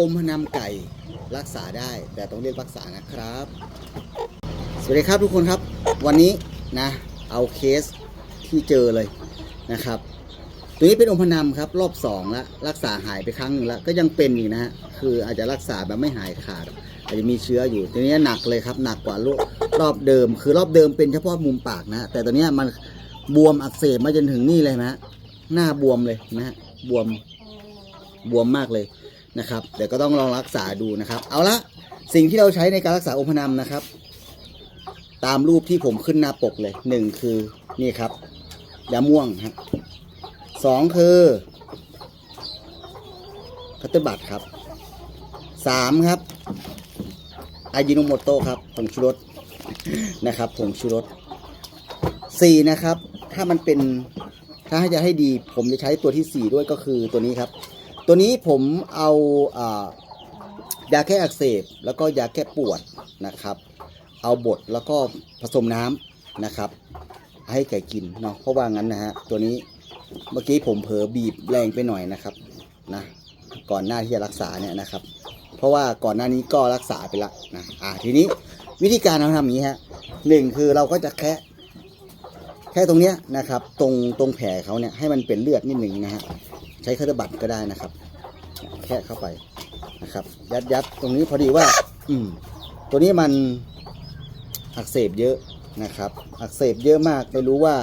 อมพนำไก่รักษาได้ แต่ต้องเรียกรักษานะครับ สวัสดีครับทุกคนครับ วันนี้นะ เอาเคสที่เจอเลยนะครับ ตัวนี้เป็นอมพนำครับ รอบสองแล้วรักษาหายไปครั้งหนึงแล้วก็ยังเป็นอีกนะฮะคืออาจจะรักษาแบบไม่หายขาดอาจจะมีเชื้ออยู่ตัวนี้หนักเลยครับ หนักกว่ารอบรอบเดิม คือรอบเดิมเป็นเฉพาะมุมปากนะ แต่ตัวนี้มันบวมอักเสบมาจนถึงนี่เลยนะหน้าบวมเลยนะฮะบวมบวมมากเลย นะครับเดี๋ยวก็ต้องลองรักษาดูนะครับ เอาละสิ่งที่เราใช้ในการรักษาอมพนำนะครับ ตามรูปที่ผมขึ้นหน้าปกเลยหนึ่งคือนี่ครับยาม่วงฮะสองคือคัตเตอร์บัตครับสามครับอายิโนโมโตะครับผงชูรสนะครับผงชูรสสี่นะครับ ถ้ามันเป็นถ้าจะให้ดี ผมจะใช้ตัวที่สี่ด้วยก็คือตัวนี้ครับ ตัวนี้ผมเอาอายาแก้อักเสบ แล้วก็ยาแก้ปวดนะครับ เอาบดแล้วก็ผสมน้ำนะครับ ให้ไก่กินเนาะเพราะว่างั้นนะฮะตัวนี้เมื่อกี้ผมเผลอบีบแรงไปหน่อยนะครับนะก่อนหน้าที่จะรักษาเนี่ยนะครับ เพราะว่าก่อนหน้านี้ก็รักษาไปละนะอ่าทีนี้วิธีการเราทำอย่างนี้ฮะหนึ่งคือเราก็จะแค่ แค่ตรงเนี้ยนะครับ ตรงตรงแผลเขาเนี่ยให้มันเป็นเลือดนิดหนึ่งนะฮะใช้คัตเตอร์บัตก็ได้นะครับ แค่เข้าไปนะครับ ยัดยัดตรงนี้พอดีว่า อืม ตัวนี้มันอักเสบเยอะนะครับ อักเสบเยอะมากไม่รู้ว่า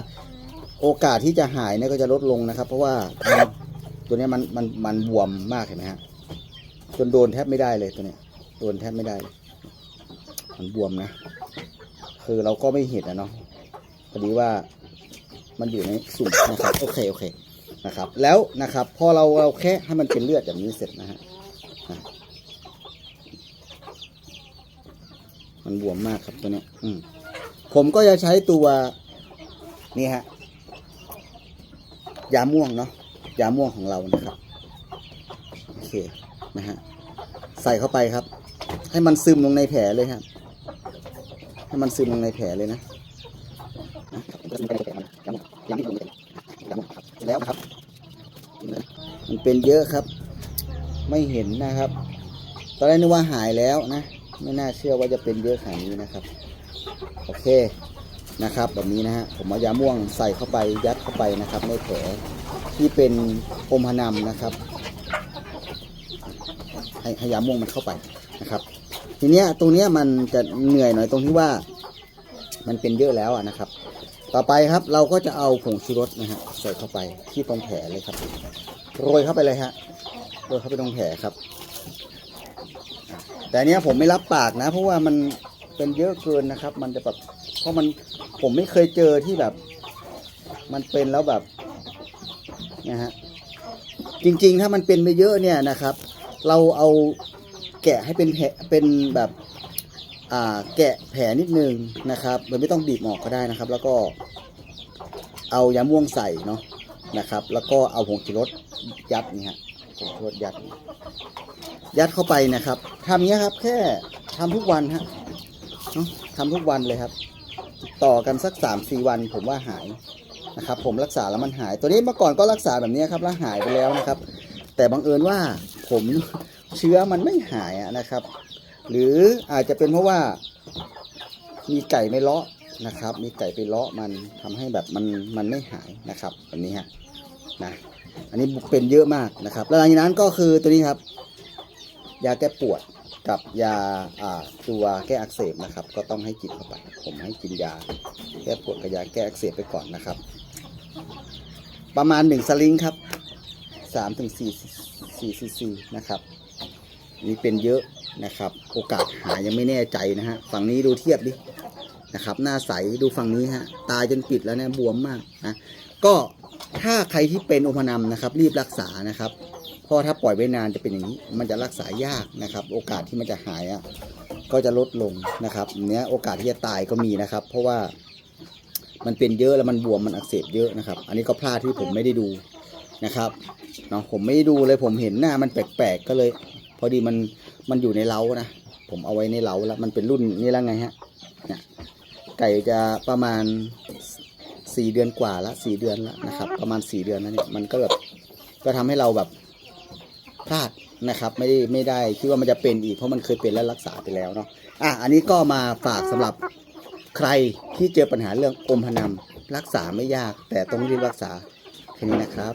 โอกาสที่จะหายเนี่ยก็จะลดลงนะครับ เพราะว่าตัวนี้มันมันมันบวมมากเห็นไหมฮะจนโดนแทบไม่ได้เลยตัวเนี้ยโดนแทบไม่ได้ มันบวมนะ คือเราก็ไม่เห็นนะเนาะ อดีว่ามันอยู่ในสุ่มนะครับโอเคโอเคนะครับ แล้วนะครับ พอเราเราแค่ให้มันเป็นเลือดแบบนี้เสร็จนะฮะอะมันบวมมากครับตัวเนี้ยอืมผมก็จะใช้ตัวนี่ฮะยาม่วงเนาะยาม่วงของเรานะครับโอเคนะฮะใส่เข้าไปครับ ให้มันซึมลงในแผลเลยครับ ให้มันซึมลงในแผลเลยนะ แล้วครับ มันเป็นเยอะครับ ไม่เห็นนะครับ ตอนแรกนึกว่าหายแล้วนะ ไม่น่าเชื่อว่าจะเป็นเยอะขนาดนี้นะครับ โอเคนะครับ แบบนี้นะฮะ ผมเอายาม่วงใส่เข้าไปยัดเข้าไปนะครับในแผลที่เป็นอมพนำนะครับ ให้ให้ยาม่วงมันเข้าไปนะครับ ทีเนี้ยตรงเนี้ยมันจะเหนื่อยหน่อยตรงที่ว่า มันเป็นเยอะแล้วอะนะครับ ต่อไปครับเราก็จะเอาผงชูรสนะฮะใส่เข้าไปที่ตรงแผลเลยครับ โรยเข้าไปเลยฮะโรยเข้าไปตรงแผลครับ แต่เนี้ยผมไม่รับปากนะ เพราะว่ามันเป็นเยอะเกินนะครับ มันจะแบบเพราะมันผมไม่เคยเจอที่แบบ มันเป็นแล้วแบบนะฮะจริงๆ ถ้ามันเป็นไปเยอะเนี่ยนะครับ เราเอาแกะให้เป็นแผลเป็นแบบ แกะแผลนิดนึงนะครับโดยไม่ต้องบีบออกก็ได้นะครับ แล้วก็เอายาม่วงใส่เนาะนะครับ แล้วก็เอาผงชูรสยัดนี่ฮะผงชูรสยัด ยัดเข้าไปนะครับทำเงี้ยครับ แค่ทำทุกวันฮะเนาะทำทุกวันเลยครับ ต่อกันสักสามสี่วันผมว่าหายนะครับ ผมรักษาแล้วมันหาย ตัวนี้เมื่อก่อนก็รักษาแบบนี้ครับแล้วหายไปแล้วนะครับ แต่บังเอิญว่าผมเชื้อมันไม่หายนะครับ หรืออาจจะเป็นเพราะว่ามีไก่ไม่เลาะนะครับ มีไก่ไปเลาะมันทำให้แบบมันมันไม่หายนะครับแบบนี้ฮะนะอันนี้เป็นเยอะมากนะครับ แล้วหลังจากนั้นก็คือตัวนี้ครับ ยาแก้ปวดกับยาอ่าตัวแก้อักเสบนะครับ ก็ต้องให้กินเข้าไป ผมให้กินยาแก้ปวดกับยาแก้อักเสบไปก่อนนะครับ ประมาณหนึ่งสลิงครับสามถึงสี่สี่ซีซีนะครับนี่เป็นเยอะ นะครับ โอกาสหายยังไม่แน่ใจนะฮะฝั่งนี้ดูเทียบดินะครับ หน้าใสดูฝั่งนี้ฮะตายจนปิดแล้วเนี่ยบวมมากนะก็ถ้าใครที่เป็นโอมานำนะครับ รีบรักษานะครับเพราะถ้าปล่อยไว้นานจะเป็นอย่างนี้ มันจะรักษายากนะครับ โอกาสที่มันจะหายอะก็จะลดลงนะครับเนี้ยโอกาสที่จะตายก็มีนะครับ เพราะว่ามันเป็นเยอะแล้วมันบวมมันอักเสบเยอะนะครับ อันนี้ก็พลาดที่ผมไม่ได้ดูนะครับเนาะผมไม่ได้ดูเลยผมเห็นหน้ามันแปลกๆก็เลย พอดีมัน มันอยู่ในเล้านะ ผมเอาไว้ในเล้าแล้ว มันเป็นรุ่นนี้แล้วไงฮะเนี่ยไก่จะประมาณสี่เดือนกว่าละสี่เดือนแล้วนะครับ ประมาณสี่เดือนแล้วเนี่ยมันก็แบบก็ทำให้เราแบบพลาดนะครับ ไม่ได้ไม่ได้คิดว่ามันจะเป็นอีกเพราะมันเคยเป็นแล้วรักษาไปแล้วเนาะอะอันนี้ก็มาฝากสำหรับใครที่เจอปัญหาเรื่องอมพนัมรักษาไม่ยาก แต่ต้องรีบรักษาแค่นี้นะครับ